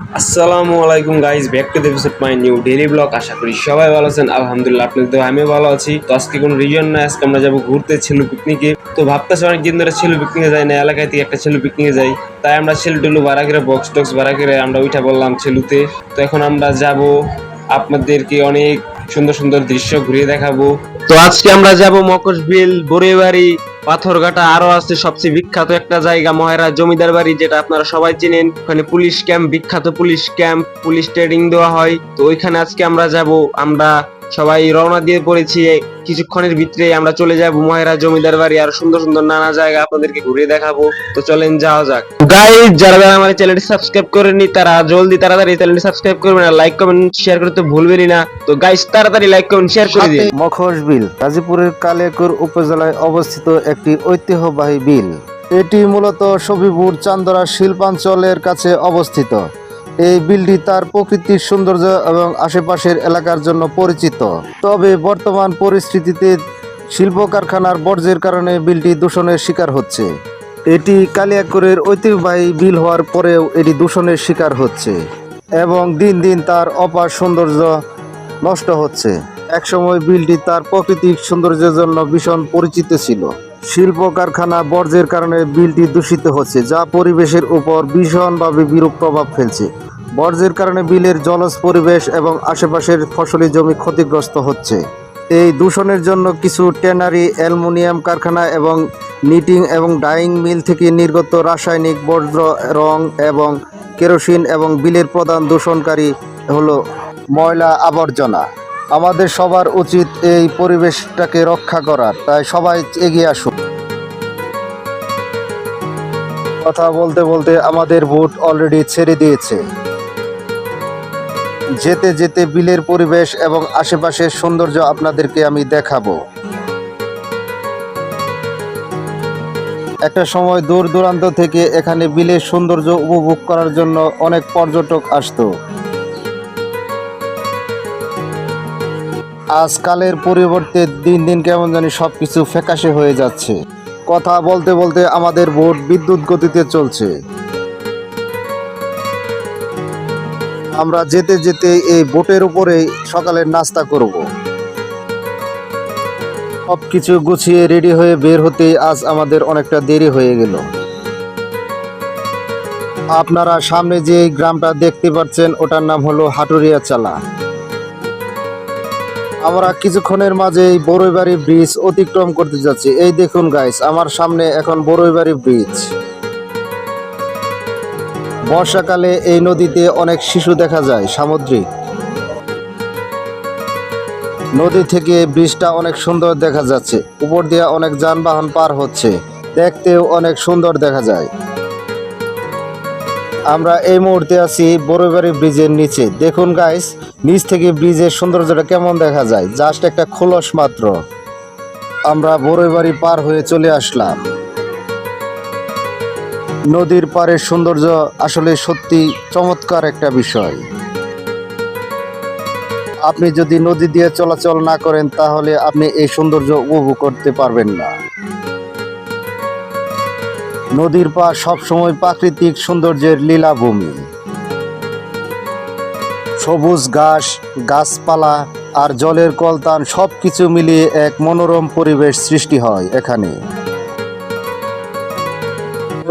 আসসালামু আলাইকুম guys back to episode my new daily vlog আশা করি সবাই ভালো আছেন, আলহামদুলিল্লাহ, আপনাদের আমিও ভালো আছি। তো আজকে কোনো রিজন না আজকে আমরা যাব ঘুরতে ছিল পিকনিকে তো ভাবতেছি অনেকদিন ধরে ছিল পিকনিকে যাই না, এলাকায় থেকে একটা ছিল পিকনিকে যাই। তাই আমরা ছেলু টুলু ভাড়া করে বক্স টক্স ভাড়া করে আমরা উঠা বললাম ছেলুতে। তো এখন আমরা যাব আপনাদেরকে অনেক সুন্দর সুন্দর দৃশ্য ঘুরিয়ে দেখাবো। তো আজকে আমরা যাব মকশবিল বড়িবাড়ি পাথরঘাটা আরও আছে সবচেয়ে বিখ্যাত একটা জায়গা, মহেরা জমিদার বাড়ি, যেটা আপনারা সবাই চেনেন। ওখানে পুলিশ ক্যাম্প, বিখ্যাত পুলিশ ক্যাম্প, পুলিশ ট্রেনিং দেওয়া হয়। তো ওইখানে আজকে আমরা যাব, আমরা সবাই রওনা দিয়ে পড়েছি। কিছুক্ষণের ভিতরে আমরা চলে যাব মহেরা জমিদার বাড়ি, আর সুন্দর সুন্দর নানা জায়গা আপনাদেরকে ঘুরে দেখাবো। তো চলেন যাওয়া যাক। গাইজ যারা যারা আমার চ্যানেলটি সাবস্ক্রাইব করেননি, তারা জলদি তাড়াতাড়ি চ্যানেলটি সাবস্ক্রাইব করবেন আর লাইক কমেন্ট শেয়ার করতে ভুলবেনই না। তো গাইজ তাড়াতাড়ি লাইক কমেন্ট শেয়ার করে দিন। মখস বিল, গাজীপুরের কালিয়াকুর উপজেলায় অবস্থিত একটি ঐতিহ্যবাহী বিল। এটি মূলত সবিপুর চান্দরা শিল্পাঞ্চলের কাছে অবস্থিত। এই বিলটি তার প্রকৃতির সৌন্দর্য এবং আশেপাশের এলাকার জন্য পরিচিত। তবে বর্তমান পরিস্থিতিতে শিল্প কারখানার বর্জ্যের কারণে বিলটি দূষণের শিকার হচ্ছে। এটি কালিয়াকুরের ঐতিহ্যবাহী বিল হওয়ার পরেও এটি দূষণের শিকার হচ্ছে এবং দিন দিন তার অপার সৌন্দর্য নষ্ট হচ্ছে। একসময় বিলটি তার প্রাকৃতিক সৌন্দর্যের জন্য ভীষণ পরিচিত ছিল। শিল্প কারখানা বর্জ্যের কারণে বিলটি দূষিত হচ্ছে, যা পরিবেশের উপর ভীষণভাবে বিরূপ প্রভাব ফেলছে। বর্জ্যের কারণে বিলের জলজ পরিবেশ এবং আশেপাশের ফসলি জমি ক্ষতিগ্রস্ত হচ্ছে। এই দূষণের জন্য কিছু ট্যানারি, অ্যালুমিনিয়াম কারখানা এবং নিটিং এবং ডাইং মিল থেকে নির্গত রাসায়নিক বর্জ্য, রং এবং কেরোসিন এবং বিলের প্রধান দূষণকারী হলো ময়লা আবর্জনা। আমাদের সবার উচিত এই পরিবেশটাকে রক্ষা করার। তাই সবাই এগিয়ে আসুন। কথা বলতে বলতে আমাদের ভোট অলরেডি ছেড়ে দিয়েছে। যেতে যেতে বিলের পরিবেশ এবং আশেপাশের সৌন্দর্য আপনাদেরকে আমি দেখাবো। একটা সময় দূর দূরান্ত থেকে এখানে বিলের সৌন্দর্য উপভোগ করার জন্য অনেক পর্যটক আসতো। আজকালের পরিবর্তে দিন দিন কেমন জানি সব কিছু ফ্যাকাশে হয়ে যাচ্ছে। কথা বলতে বলতে আমাদের বোট বিদ্যুৎ গতিতে চলছে। আমরা যেতে যেতে এই বোটের উপরেই সকালের নাস্তা করব। সব কিছু গুছিয়ে রেডি হয়ে বের হতে আজ আমাদের অনেকটা দেরি হয়ে গেল। আপনারা সামনে যে গ্রামটা দেখতে পাচ্ছেন, ওটার নাম হলো হাটুরিয়া চালা। আমরা কিছুক্ষণের মাঝেই বড়ইবাড়ি ব্রিজ অতিক্রম করতে যাচ্ছি। এই দেখুন গাইস আমার সামনে এখন বড়ইবাড়ি ব্রিজ। বর্ষাকালে এই নদীতে অনেক শিশু দেখা যায়, সামুদ্রিক। নদী থেকে ব্রিজটা অনেক সুন্দর দেখা যাচ্ছে, উপর দিয়ে অনেক যানবাহন পার হচ্ছে, দেখতেও অনেক সুন্দর দেখা যায়। আমরা এই মুহূর্তে আছি বড়ইবাড়ি ব্রিজের নিচে। দেখুন গাইস নিচ থেকে ব্রিজের সৌন্দর্যটা কেমন দেখা যায়? জাস্ট একটা খোলস মাত্র। আমরা বড়ইবাড়ি পার হয়ে চলে আসলাম। নদীর পাড়ের সৌন্দর্য আসলে সত্যি চমৎকার একটা বিষয়। আপনি যদি নদী দিয়ে চলাচল না করেন, তাহলে আপনি এই সৌন্দর্য উপভোগ করতে পারবেন না। নদীর পাড় সবসময় প্রাকৃতিক সৌন্দর্যের লীলাভূমি। সবুজ ঘাস, গাছপালা আর জলের কলতান সব কিছু মিলিয়ে এক মনোরম পরিবেশ সৃষ্টি হয় এখানে।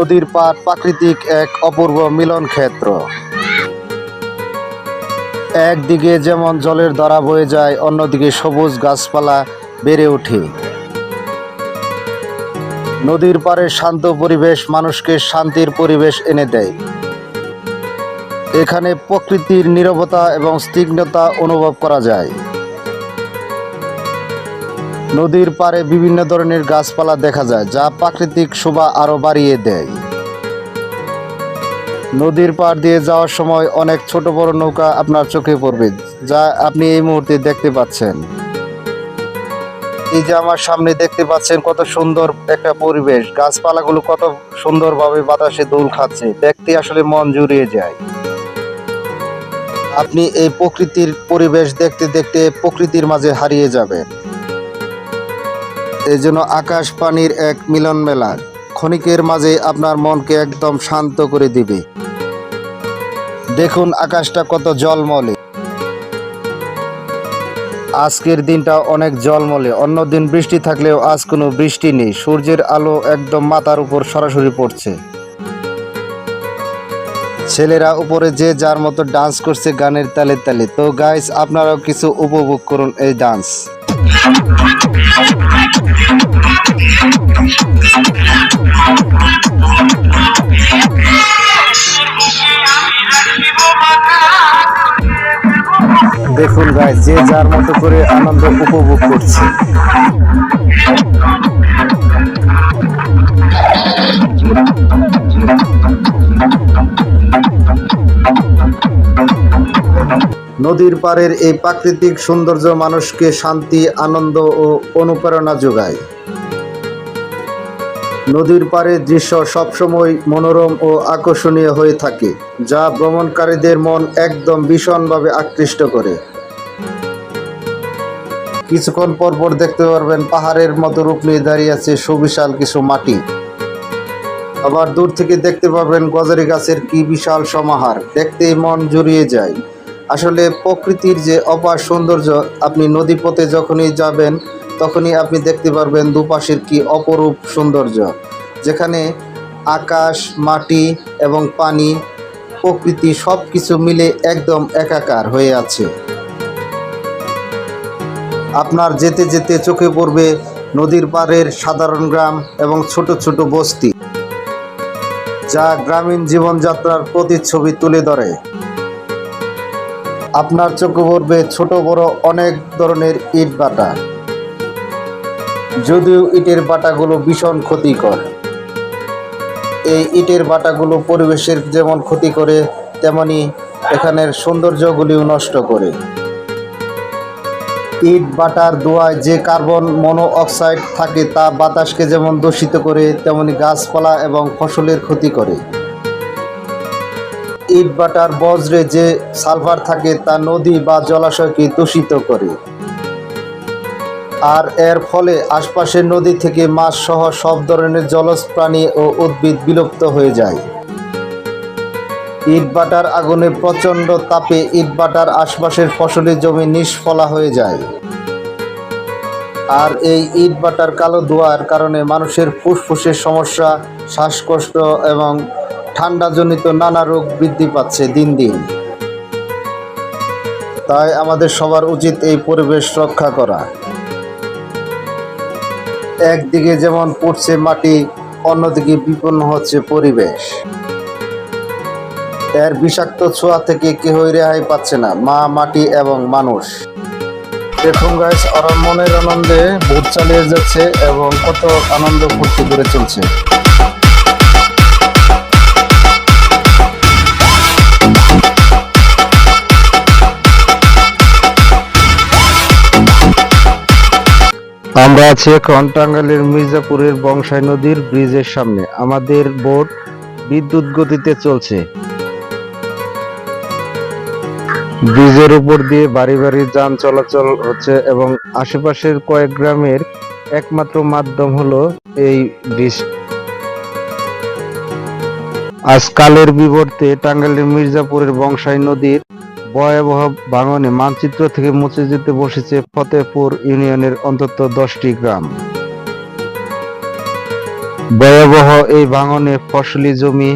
নদীর পাড় প্রাকৃতিক এক অপূর্ব মিলন ক্ষেত্র। একদিকে যেমন জলের ধারা বয়ে যায়, অন্যদিকে সবুজ গাছপালা বেড়ে ওঠে। নদীর পাড়ের শান্ত পরিবেশ মানুষকে শান্তির পরিবেশ এনে দেয়। এখানে প্রকৃতির নীরবতা এবং স্নিগ্ধতা অনুভব করা যায়। নদীর পাড়ে বিভিন্ন ধরনের গাছপালা দেখা যায়, যা প্রাকৃতিক শোভা আরও বাড়িয়ে দেয়। নদীর পাড় দিয়ে যাওয়ার সময় অনেক ছোট বড় নৌকা আপনার চোখে পড়বে, যা আপনি এই মুহূর্তে দেখতে পাচ্ছেন। এই যে আমার সামনে দেখতে পাচ্ছেন কত সুন্দর একটা পরিবেশ, গাছপালাগুলো কত সুন্দরভাবে বাতাসে দোল খাচ্ছে, দেখতে আসলে মন জুড়িয়ে যায়। আপনি এই প্রকৃতির পরিবেশ দেখতে দেখতে প্রকৃতির মাঝে হারিয়ে যাবেন। এই জন্য আকাশ পানির এক মিলন মেলা ক্ষণিকের মাঝে আপনার মনকে একদম শান্ত করে দিবে। দেখুন আকাশটা কত জলমলে। আজকের দিনটা অনেক জলমলে। অন্যদিন বৃষ্টি থাকলেও আজ কোনো বৃষ্টি নেই। সূর্যের আলো একদম মাথার উপর সরাসরি পড়ছে। ছেলেরা উপরে যে যার মতো ডান্স করছে গানের তালে তালে। তো গাইস আপনারাও কিছু উপভোগ করুন এই ডান্স। দেখুন গাই যে যার মতো করে আনন্দ উপভোগ করছে। নদীর পাড়ের এই প্রাকৃতিক সৌন্দর্য মানুষকে শান্তি, আনন্দ ও অনুপ্রেরণা যোগায়। নদীর পাড়ের দৃশ্য সবসময় মনোরম ও আকর্ষণীয় হয়ে থাকে, যা ভ্রমণকারীদের মন একদম ভীষণভাবে আকৃষ্ট করে। কিছুক্ষণ পর পর দেখতে পারবেন পাহাড়ের মতো রূপ নিয়ে দাঁড়িয়ে আছে সুবিশাল কিছু মাটি। আবার দূর থেকে দেখতে পাবেন গজারি গাছের কি বিশাল সমাহার, দেখতেই মন জুড়িয়ে যায়। আসলে প্রকৃতির যে অপার সৌন্দর্য, আপনি নদীপথে যখনই যাবেন, তখনই আপনি দেখতে পারবেন দুপাশের কি অপরূপ সৌন্দর্য। যেখানে আকাশ, মাটি এবং পানি, প্রকৃতি সব কিছু মিলে একদম একাকার হয়ে আছে। আপনার যেতে যেতে চোখে পড়বে নদীর পাড়ের সাধারণ গ্রাম এবং ছোট ছোট বস্তি, যা গ্রামীণ জীবনযাত্রার প্রতিচ্ছবি তুলে ধরে। আপনার চোখে পড়বে ছোট বড় অনেক ধরনের ইট বাটা। যদিও ইটের বাটাগুলো ভীষণ ক্ষতিকর। এই ইটের বাটাগুলো পরিবেশের যেমন ক্ষতি করে, তেমনি এখানের সৌন্দর্যগুলিও নষ্ট করে। ইট বাটার দোয়ায় যে কার্বন মনো অক্সাইড থাকে তা বাতাসকে যেমন দূষিত করে, তেমনি গাছপালা এবং ফসলের ক্ষতি করে। ইট বাটার বজ্রে যে সালফার থাকে তা নদী বা জলাশয়কে দূষিত করে। আর এর ফলে আশপাশের নদী থেকে মাছ সহ সব ধরনের জলজ প্রাণী ও উদ্ভিদ বিলুপ্ত হয়ে যায়। ইট বাটার আগুনে প্রচণ্ড তাপে ইট বাটার আশপাশের ফসলের জমি নিষ্ফলা হয়ে যায়। আর এই ইট বাটার কালো ধোঁয়ার কারণে মানুষের ফুসফুসের সমস্যা, শ্বাসকষ্ট এবং ঠান্ডাজনিত নানা রোগ বৃদ্ধি পাচ্ছে দিন দিন। তাই আমাদের সবার উচিত এই পরিবেশ রক্ষা করা। একদিকে যেমন পড়ছে মাটি, অন্যদিকে বিপন্ন হচ্ছে পরিবেশ। এর বিষাক্ত ছোঁয়া থেকে কেউই রেহাই পাচ্ছে না, মা, মাটি এবং মানুষ। দেখুন গাইস ওরা মনের আনন্দে ভোট চালিয়ে যাচ্ছে এবং কত আনন্দ ফুর্তি করে চলছে। আমরা আছি এখন টাঙ্গাইলের মির্জাপুরের বংশাই নদীর ব্রিজের সামনে। আমাদের বোট বিদ্যুৎ গতিতে চলছে। ব্রিজের উপর দিয়ে বাড়ি বাড়ি যান চলাচল হচ্ছে এবং আশেপাশের কয়েক গ্রামের একমাত্র মাধ্যম হলো এই ব্রিজ। আজকালের বিবর্তে টাঙ্গাইলের মির্জাপুরের বংশাই নদীর ভয়াবহ ভাঙনে মানচিত্র থেকে মুছে যেতে বসেছে ফতেপুর ইউনিয়নের অন্তত দশটি গ্রাম। ভয়াবহ এই ভাঙনে ফসলি জমি,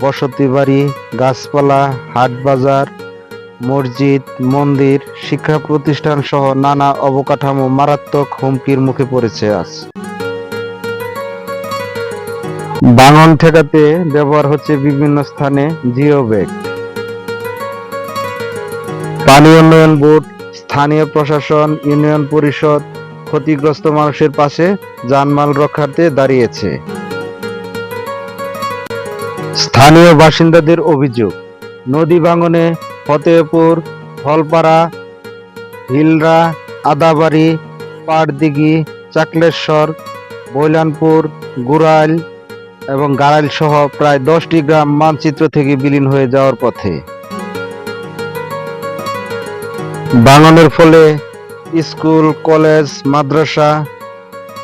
বসতি বাড়ি, গাছপালা, হাট বাজার, মসজিদ, মন্দির, শিক্ষা প্রতিষ্ঠান সহ নানা অবকাঠামো মারাত্মক হুমকির মুখে পড়েছে আজ। ভাঙন ঠেকাতে ব্যবহার হচ্ছে বিভিন্ন স্থানে জিও ব্যাগ। পানি উন্নয়ন বোর্ড, স্থানীয় প্রশাসন, ইউনিয়ন পরিষদ ক্ষতিগ্রস্ত মানুষের পাশে জানমাল রক্ষার্থে দাঁড়িয়েছে। স্থানীয় বাসিন্দাদের অভিযোগ, নদী ভাঙনে ফতেহপুর, ফলপাড়া, হিলরা, আদাবাড়ি, পাড়দিঘি, চাকলেশ্বর, বৈলানপুর, গুড়াইল এবং গাড়াইল সহ প্রায় দশটি গ্রাম মানচিত্র থেকে বিলীন হয়ে যাওয়ার পথে। ভাঙনের ফলে স্কুল, কলেজ, মাদ্রাসা,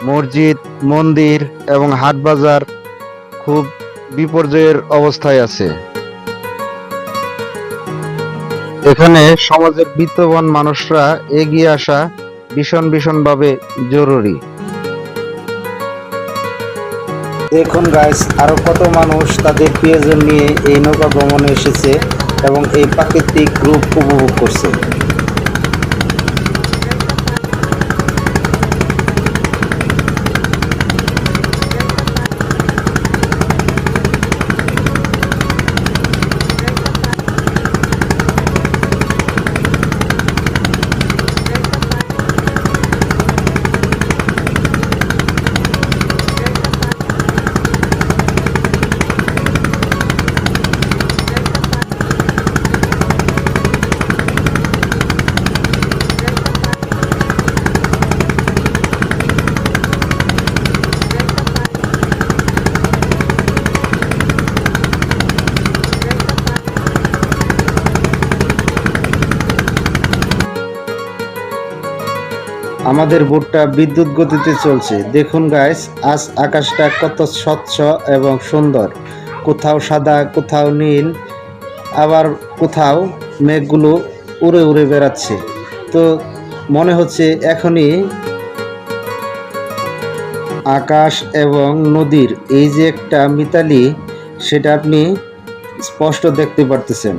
মসজিদ, মন্দির এবং হাটবাজার খুব বিপর্যয়ের অবস্থায় আছে। এখানে সমাজের বিত্তবান মানুষরা এগিয়ে আসা ভীষণ ভীষণভাবে জরুরি। দেখুন গাইস আরও কত মানুষ তাদের প্রিয়জন নিয়ে এই নৌকা ভ্রমণে এসেছে এবং এই প্রাকৃতিক রূপ উপভোগ করছে। আমাদের বোটটা বিদ্যুৎ গতিতে চলছে। দেখুন গাইস আজ আকাশটা কত স্বচ্ছ এবং সুন্দর। কোথাও সাদা, কোথাও নীল, আবার কোথাও মেঘগুলো উড়ে উড়ে বেড়াচ্ছে। তো মনে হচ্ছে এখনই আকাশ এবং নদীর এই যে একটা মিতালি, সেটা আপনি স্পষ্ট দেখতে পারতেছেন।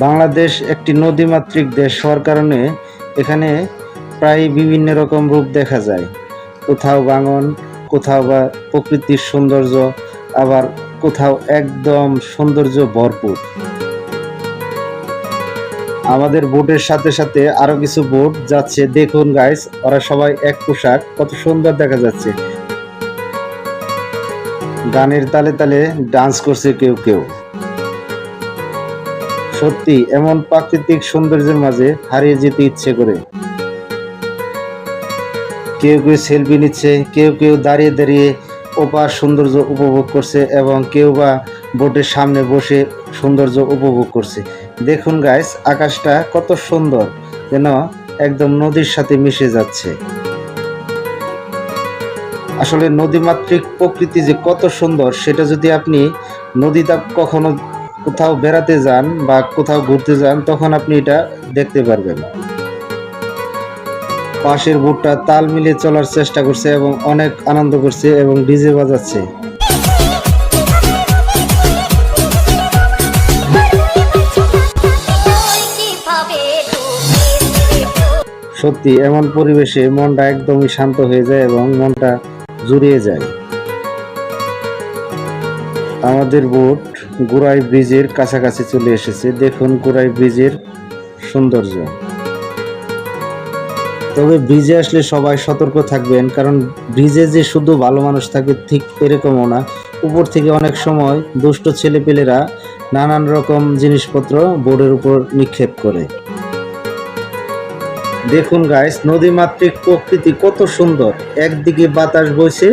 বাংলাদেশ একটি নদীমাতৃক দেশ হওয়ার কারণে এখানে প্রায় বিভিন্ন রকম রূপ দেখা যায়। কোথাও বাঙন, কোথাও বা প্রকৃতির সৌন্দর্য, আবার কোথাও একদম সৌন্দর্য ভরপুর। আমাদের বোটের সাথে সাথে আরও কিছু বোট যাচ্ছে। দেখুন গাইস ওরা সবাই এক পোশাক, কত সুন্দর দেখা যাচ্ছে। গানের তালে তালে ডান্স করছে কেউ কেউ। সত্যি এমন প্রাকৃতিক সৌন্দর্যের মাঝে হারিয়ে যেতে ইচ্ছে করে। কেউ কেউ সেলফি নিচ্ছে, কেউ কেউ দাঁড়িয়ে দাঁড়িয়ে ওপার সৌন্দর্য উপভোগ করছে এবং কেউ বা বোটের সামনে বসে সৌন্দর্য উপভোগ করছে। দেখুন গাইস আকাশটা কত সুন্দর, যেন একদম নদীর সাথে মিশে যাচ্ছে। আসলে নদীমাতৃক প্রকৃতি যে কত সুন্দর, সেটা যদি আপনি নদীটা কখনো কোথাও বেড়াতে যান বা কোথাও ঘুরতে যান, তখন আপনি এটা দেখতে পারবেন। পাশের বুটটা তাল মিলিয়ে চলার চেষ্টা করছে এবং অনেক আনন্দ করছে এবং ডিজে বাজাচ্ছে। সত্যি, এমন পরিবেশে মনটা একদমই শান্ত হয়ে যায় এবং মনটা জুড়িয়ে যায়। আমাদের বোট গুড়াই ব্রিজের কাছাকাছি চলে এসেছে। দেখুন গুড়াই ব্রিজের সৌন্দর্য। তবে ব্রিজে আসলে সবাই সতর্ক থাকবেন, কারণ ব্রিজে যে শুধু ভালো মানুষ থাকে ঠিক এরকমও না। উপর থেকে অনেক সময় দুষ্ট ছেলেপেলেরা নানান রকম জিনিসপত্র বোর্ডের উপর নিক্ষেপ করে। দেখুন গাইস নদীমাতৃক প্রকৃতি কত সুন্দর। একদিকে বাতাস বইছে,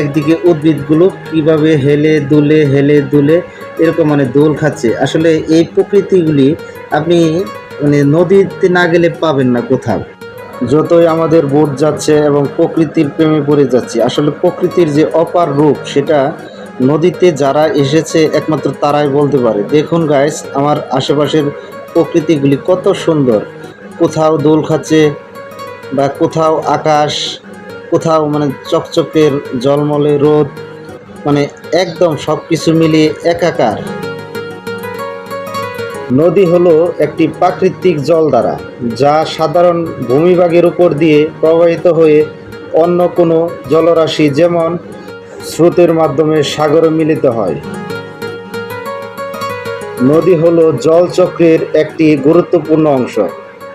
একদিকে উদ্ভিদগুলো কীভাবে হেলে দুলে হেলে দুলে এরকম মানে দোল খাচ্ছে। আসলে এই প্রকৃতিগুলি আপনি মানে নদীতে না গেলে পাবেন না কোথাও। যতই আমাদের বোট যাচ্ছে এবং প্রকৃতির প্রেমে পড়ে যাচ্ছে, আসলে প্রকৃতির যে অপার রূপ সেটা নদীতে যারা এসেছে একমাত্র তারাই বলতে পারে। দেখুন গাইস আমার আশেপাশের প্রকৃতিগুলি কত সুন্দর। কোথাও দোল খাচ্ছে বা কোথাও আকাশ, কোথাও মানে চকচকের জলমলে রোদ মানে একদম সব কিছু মিলিয়ে একাকার। নদী হলো একটি প্রাকৃতিক জলধারা, যা সাধারণ ভূমিভাগের উপর দিয়ে প্রবাহিত হয়ে অন্য কোনো জলরাশি যেমন স্রোতের মাধ্যমে সাগরে মিলিত হয়। নদী হলো জলচক্রের একটি গুরুত্বপূর্ণ অংশ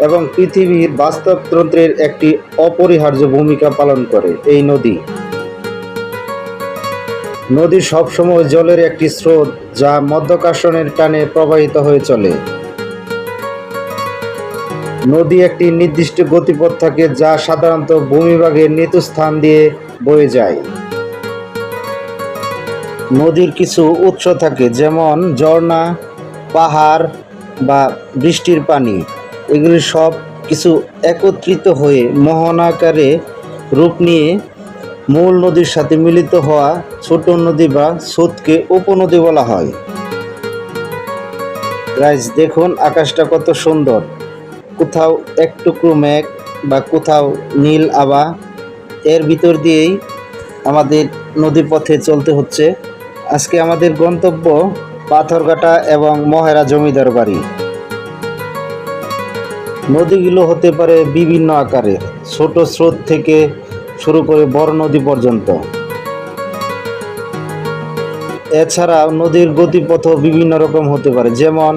এবং পৃথিবীর বাস্তবতন্ত্রের একটি অপরিহার্য ভূমিকা পালন করে এই নদী। নদী সবসময় জলের একটি স্রোত যা মধ্যাকর্ষণের টানে প্রবাহিত হয়ে চলে। নদী একটি নির্দিষ্ট গতিপথ থাকে যা সাধারণত ভূমিভাগের স্থান দিয়ে বয়ে যায়। নদীর কিছু উৎস থাকে যেমন ঝর্ণা, পাহাড় বা বৃষ্টির পানি। এগুলি সব কিছু একত্রিত হয়ে মোহনাকারে রূপ নিয়ে মূল নদীর সাথে মিলিত হওয়া ছোট নদী বা স্রোতকে উপনদী বলা হয়। গাইজ দেখুন আকাশটা কত সুন্দর। কোথাও এক টুকরো মেঘ বা কোথাও নীল আবা এর ভিতর দিয়েই আমাদের নদী পথে চলতে হচ্ছে। আজকে আমাদের গন্তব্য পাথরঘাটা এবং মহেরা জমিদার বাড়ি। নদীগুলো হতে পারে বিভিন্ন আকারের। ছোট স্রোত থেকে শুরু করে বড় নদী পর্যন্ত। এছাড়া নদীর গতিপথও বিভিন্ন রকম হতে পারে, যেমন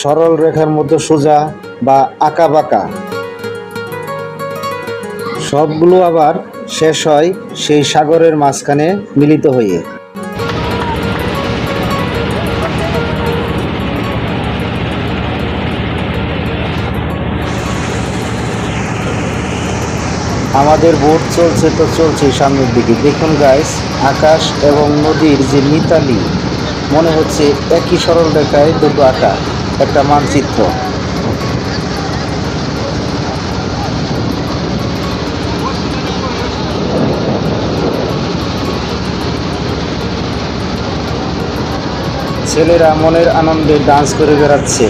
সরল রেখার মতো সোজা বা আঁকা বাঁকা। সবগুলো আবার শেষ হয় সেই সাগরের মাঝখানে মিলিত হয়ে। আমাদের বোট চলছে তো চলছে সামনের দিকে। দেখুন গাইস আকাশ এবং নদীর যে মিতালি, মনে হচ্ছে একই সরল রেখায় দুটো আঁকা একটা মানচিত্র। ছেলেরা মনের আনন্দে ডান্স করে বেড়াচ্ছে।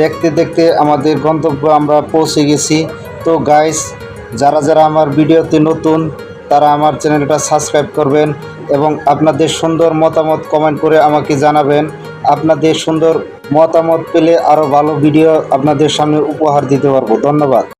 দেখতে দেখতে আমাদের গন্তব্য আমরা পৌঁছে গেছি। তো গাইস যারা যারা আমার ভিডিওতে নতুন, তারা আমার চ্যানেলটা সাবস্ক্রাইব করবেন এবং আপনাদের সুন্দর মতামত কমেন্ট করে আমাকে জানাবেন। আপনাদের সুন্দর মতামত পেলে আরও ভালো ভিডিও আপনাদের সামনে উপহার দিতে পারব। ধন্যবাদ।